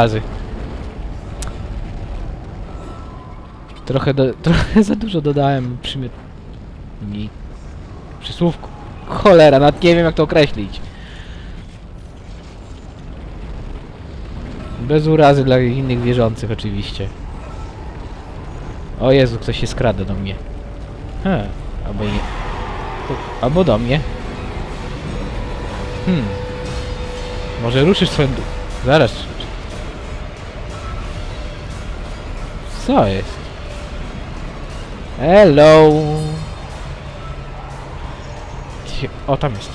razy. Trochę, do, trochę za dużo dodałem przymiot... Nie. Przysłówku. Cholera, nawet nie wiem jak to określić. Bez urazy dla innych wierzących oczywiście. O Jezu, ktoś się skrada do mnie. He, albo nie. Albo do mnie. Hmm. Może ruszysz swoją... Zaraz. Co jest? Hello. O, tam jest.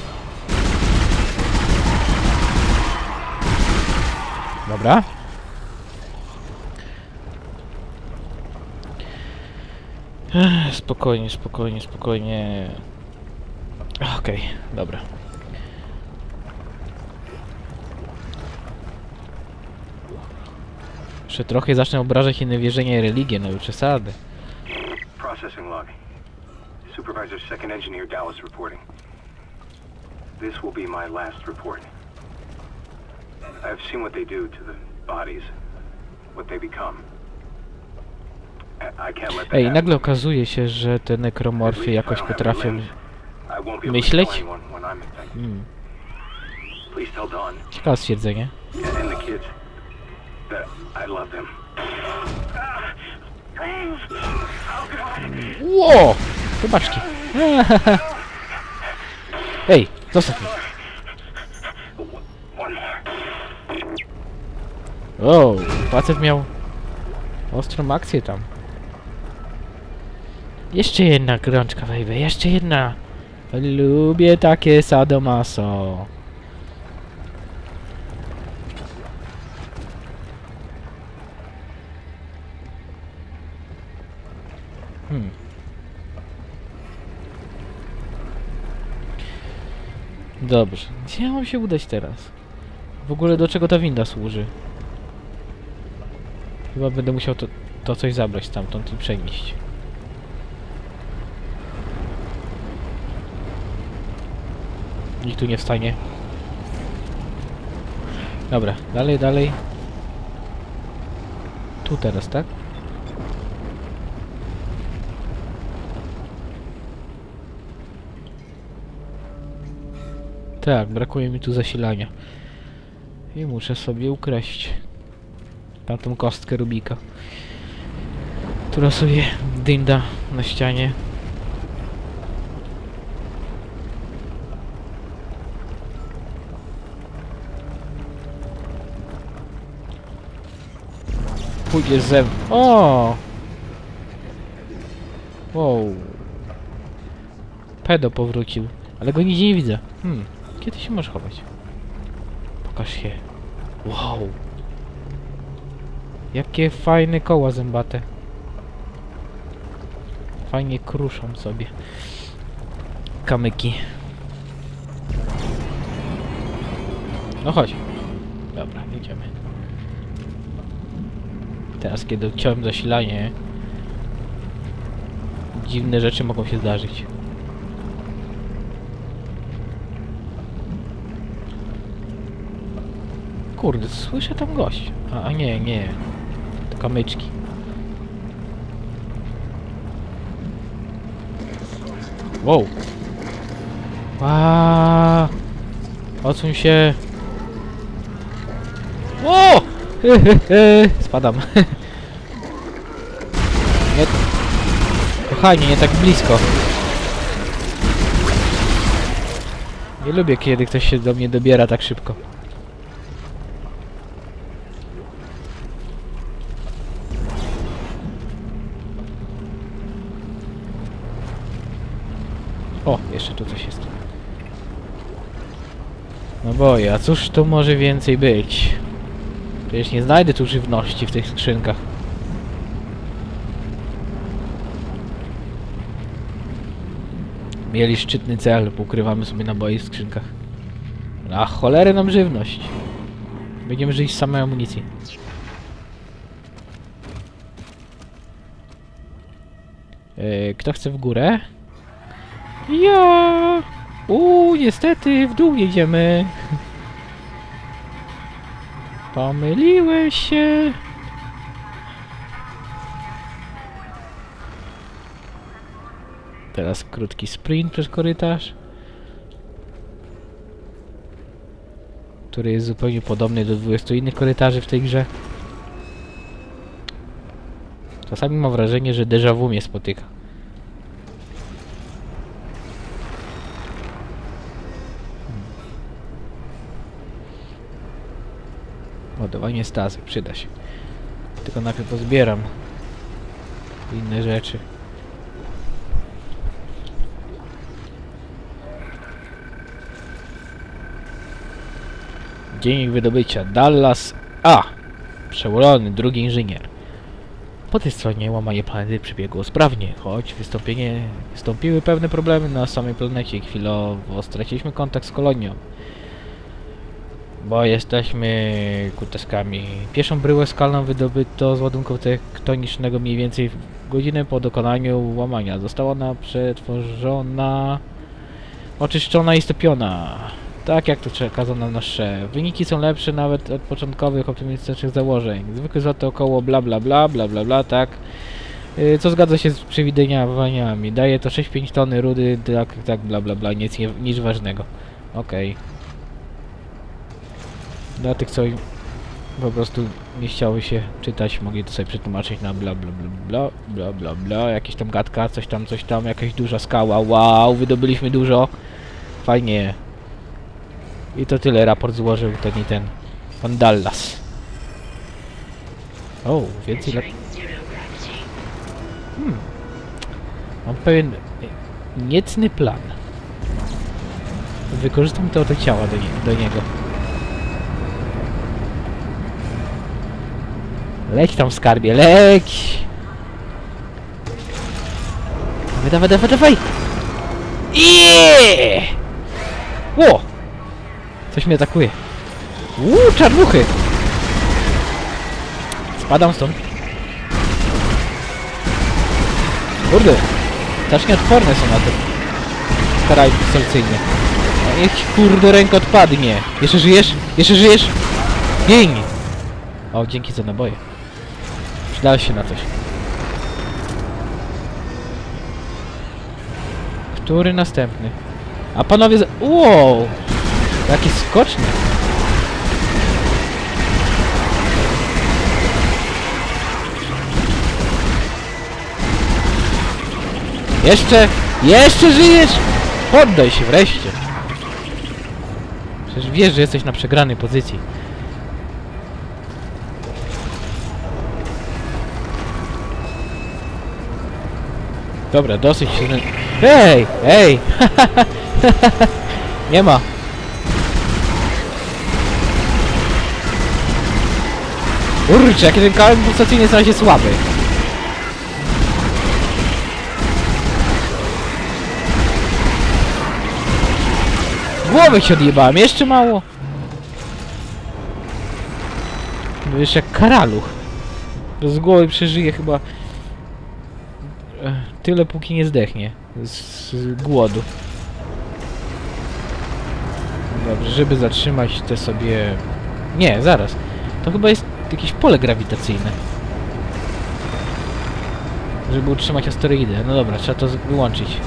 Dobra. Spokojnie, spokojnie, spokojnie. Okej, dobra. Jeszcze trochę zacznę obrażać inne wierzenia i religie, no już przesady. Processing log. Supervisor Second Engineer Dallas reporting. This will be my last report. I have seen what they do to the bodies, what they become. I- I Ej, nagle okazuje się, że te nekromorfy jakoś I potrafią... I myśleć? Hmm, ciekawe stwierdzenie. That I love them. Ło! Zobaczcie. Ej, zostaw mnie. O, facet miał ostrą akcję tam. Jeszcze jedna rączka wejdę, jeszcze jedna. Lubię takie sadomaso. Hmm. Dobrze, gdzie ja mam się udać teraz? W ogóle do czego ta winda służy? Chyba będę musiał to, to coś zabrać stamtąd i przenieść. Nikt tu nie wstanie. Dobra, dalej, dalej. Tu teraz, tak? Tak, brakuje mi tu zasilania. I muszę sobie ukraść tamtą kostkę Rubika, która sobie dynda na ścianie. Pójdzie ze. O! Wow. Pedo powrócił, ale go nigdzie nie widzę. Hmm, kiedy się możesz chować? Pokaż się. Wow. Jakie fajne koła zębate. Fajnie kruszą sobie. Kamyki. No chodź. Dobra, idziemy. Teraz kiedy odciąłem zasilanie dziwne rzeczy mogą się zdarzyć. Kurde, słyszę tam gość. A, a nie, nie. To kamyczki. Wow. Aaaa. Odsuń się. O! Spadam. nie... Kochanie, nie tak blisko. Nie lubię, kiedy ktoś się do mnie dobiera tak szybko. O, jeszcze tu coś jest. No boję, a cóż to może więcej być? Przecież nie znajdę tu żywności w tych skrzynkach. Mieli szczytny cel, ukrywamy sobie naboje w skrzynkach. A cholery nam żywność. Będziemy żyć z samej amunicji. Yy, kto chce w górę? Ja! Uuu, niestety, w dół jedziemy. Pomyliłeś się. Teraz krótki sprint przez korytarz. Który jest zupełnie podobny do 20 innych korytarzy w tej grze. Czasami mam wrażenie, że déjà vu mnie spotyka. Ładowanie stazy, przyda się. Tylko najpierw pozbieram inne rzeczy. Dziennik wydobycia Dallas A. Przełożony, drugi inżynier. Po tej stronie łamanie planety przebiegło sprawnie, choć wystąpienie, wystąpiły pewne problemy na samej planecie. Chwilowo straciliśmy kontakt z kolonią. Bo jesteśmy kuteskami. Pierwszą bryłę skalną wydobyto z ładunku tektonicznego mniej więcej godzinę po dokonaniu łamania. Została ona przetworzona, oczyszczona i stopiona. Tak jak to przekazał nam nasz szef. Wyniki są lepsze nawet od początkowych optymistycznych założeń. Zwykły złot to około bla bla bla bla bla bla, tak. Yy, co zgadza się z przewidywaniami. Daje to 6-5 tony rudy, tak, tak bla bla bla, nic, nie, nic ważnego. Okej. Dla tych, co po prostu nie chciały się czytać, mogli to sobie przetłumaczyć na bla bla bla bla bla bla bla, jakieś tam gadka, coś tam, coś tam, jakaś duża skała, wow, wydobyliśmy dużo. Fajnie. I to tyle, raport złożył ten i ten. Pan Dallas. O, więcej lat... Hmm. Mam pewien niecny plan. Wykorzystam te ciała do, nie, do niego. Leć tam skarbie, leć! Dawaj, dawaj, dawaj, dawaj! Jeee! Ło! Coś mnie atakuje. Uuu, czarnuchy! Spadam stąd. Kurde, strasznie odporne są na te karaj pistolecyjne. A Niech kurde ręka odpadnie. Jeszcze żyjesz? Jeszcze żyjesz? Gień! O, dzięki za naboje. Przydało się na coś. Który następny? A panowie za... Wow! Jaki skoczny. Jeszcze! Jeszcze żyjesz! Poddaj się wreszcie! Przecież wiesz, że jesteś na przegranej pozycji. Dobra, dosyć silny. Hej! Hej! Nie ma! Kurczę, jaki ten kałem pulsacyjny jest na słaby. Głowę się odjebałem, jeszcze mało. Wiesz jak karaluch. Z głowy przeżyje chyba... Tyle póki nie zdechnie. Z, głodu. Dobrze, żeby zatrzymać te sobie... Nie, zaraz. To chyba jest jakieś pole grawitacyjne. Żeby utrzymać asteroidę. No dobra, trzeba to wyłączyć.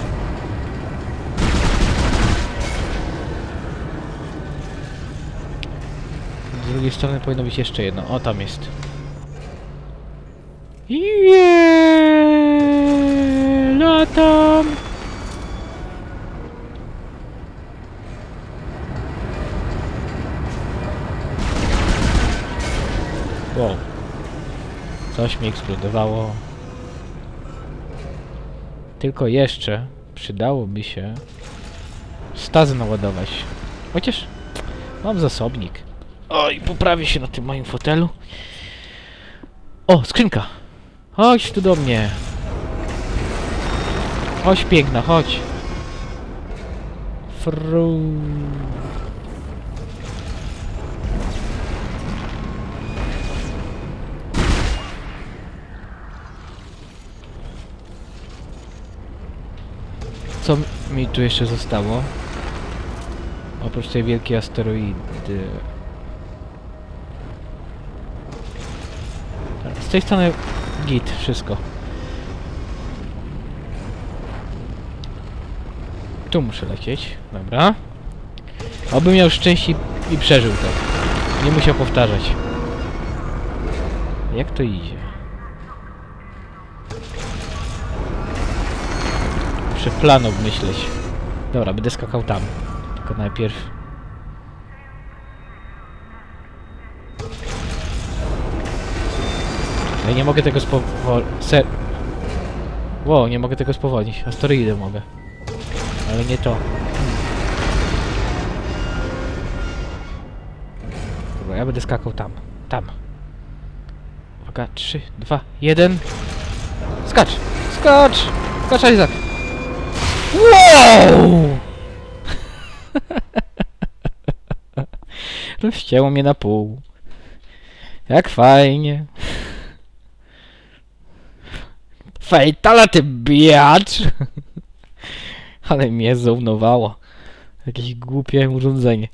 Z drugiej strony powinno być jeszcze jedno. O, tam jest. Jeee, latam! Wow. Coś mi eksplodowało. Tylko jeszcze przydałoby się stazy naładować. Chociaż mam zasobnik. Oj, poprawię się na tym moim fotelu. O, skrzynka! Chodź tu do mnie. Chodź piękna, chodź. Fru. Co mi tu jeszcze zostało? Oprócz tej wielkiej asteroidy. Z tej strony git, wszystko. Tu muszę lecieć, dobra. Oby miał szczęście i- przeżył to. Nie musiał powtarzać. Jak to idzie? Muszę plan obmyśleć. Dobra, będę skakał tam. Tylko najpierw... Ja nie mogę tego spowolnić. Ser... Wow, nie mogę tego spowolnić. Asteroidy mogę. Ale nie to. Dobra, ja będę skakał tam. Tam. Uwaga, 3, 2, 1. Skacz! Skacz! Skacz, Isaac! Wow! Rozcięło mnie na pół. Jak fajnie. Fatality, biacz! Ale mnie zownowało. Jakieś głupie urządzenie.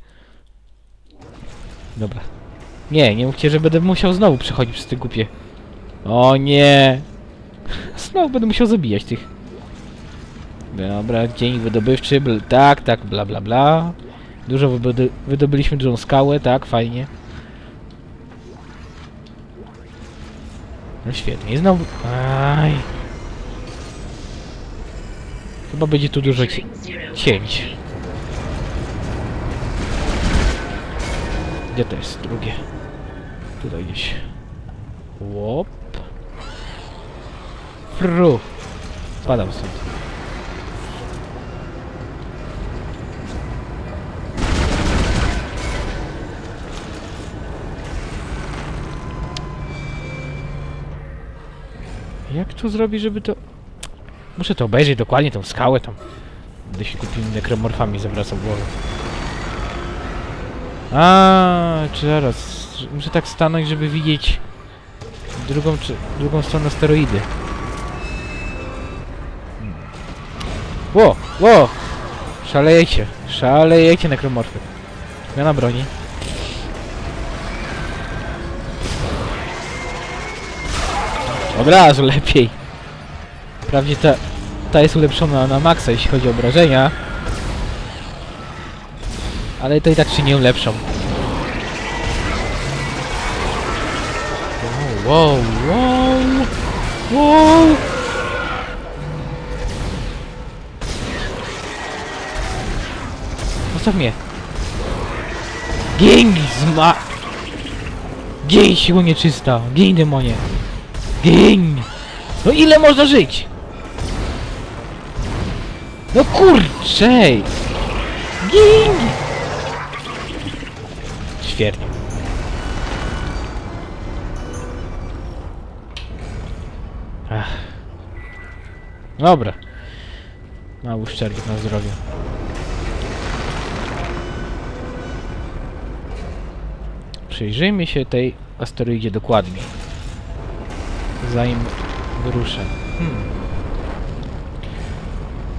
Dobra. Nie, nie mówcie, że będę musiał znowu przechodzić przez te głupie. O nie! Znowu będę musiał zabijać tych. Dobra, dzień wydobywczy, bl tak, tak, bla bla bla. Dużo wydoby wydobyliśmy dużą skałę, tak, fajnie. No świetnie, i znowu... Aj. Chyba będzie tu dużo ci cięć. Gdzie to jest drugie? Tutaj gdzieś. Łop. Fru. Spadam stąd. Jak to zrobić, żeby to... Muszę to obejrzeć dokładnie, tą skałę tam. Gdy się kupimy nekromorfami zawracał głowę. A, czy zaraz. Muszę tak stanąć, żeby widzieć drugą, czy, drugą stronę steroidy. Hmm. Ło, ło! Szalejecie, szalejecie nekromorfy. Zmiana broni. Od razu lepiej. Wprawdzie ta, ta jest ulepszona na maksa, jeśli chodzi o obrażenia. Ale to i tak się nie ulepszą. Wow, wow, wow. Zostaw mnie. Gień, zma... Gień, siło nieczysta. Gień, demonie. Gień. No ile można żyć? No kurczę! Gień! Świetnie. Ach. Dobra. Mały uszczerbek na zdrowie. Przyjrzyjmy się tej asteroidzie dokładniej. Zanim wyruszę. Hmm.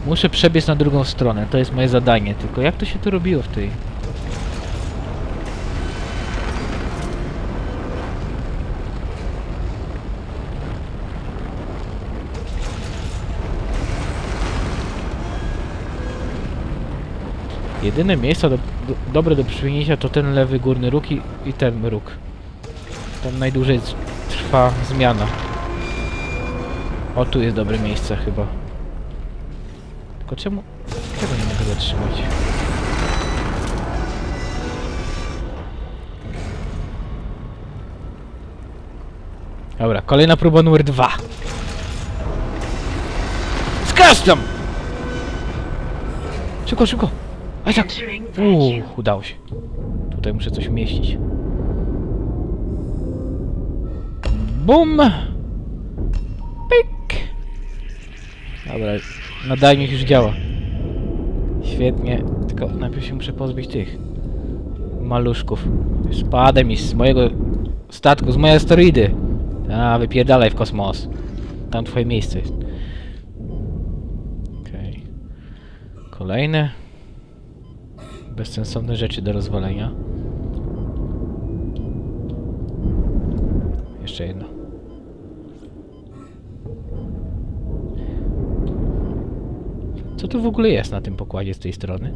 Muszę przebiec na drugą stronę, to jest moje zadanie. Tylko jak to się tu robiło w tej... Jedyne miejsce do, do, dobre do przyjęcia to ten lewy górny róg i, i ten róg. Tam najdłużej trwa zmiana. O, tu jest dobre miejsce chyba. Tylko czemu... Czego nie mogę zatrzymać? Dobra, kolejna próba numer dwa. Skacz tam! Szybko, szybko! Aj tak! Uuu, udało się. Tutaj muszę coś umieścić. Bum! Pyk! Dobra, nadajnik już działa. Świetnie, tylko najpierw się muszę pozbyć tych maluszków. Spadaj mi z mojego statku, z mojej asteroidy. A, wypierdalaj w kosmos. Tam twoje miejsce jest. Okej. Kolejne. Bezsensowne rzeczy do rozwalenia. Jeszcze jedno. Co tu w ogóle jest na tym pokładzie z tej strony?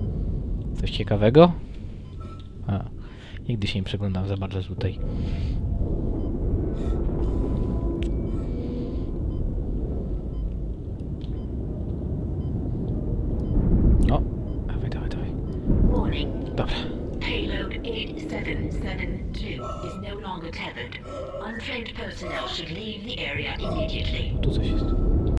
Coś ciekawego? A, nigdy się nie przeglądam za bardzo tutaj.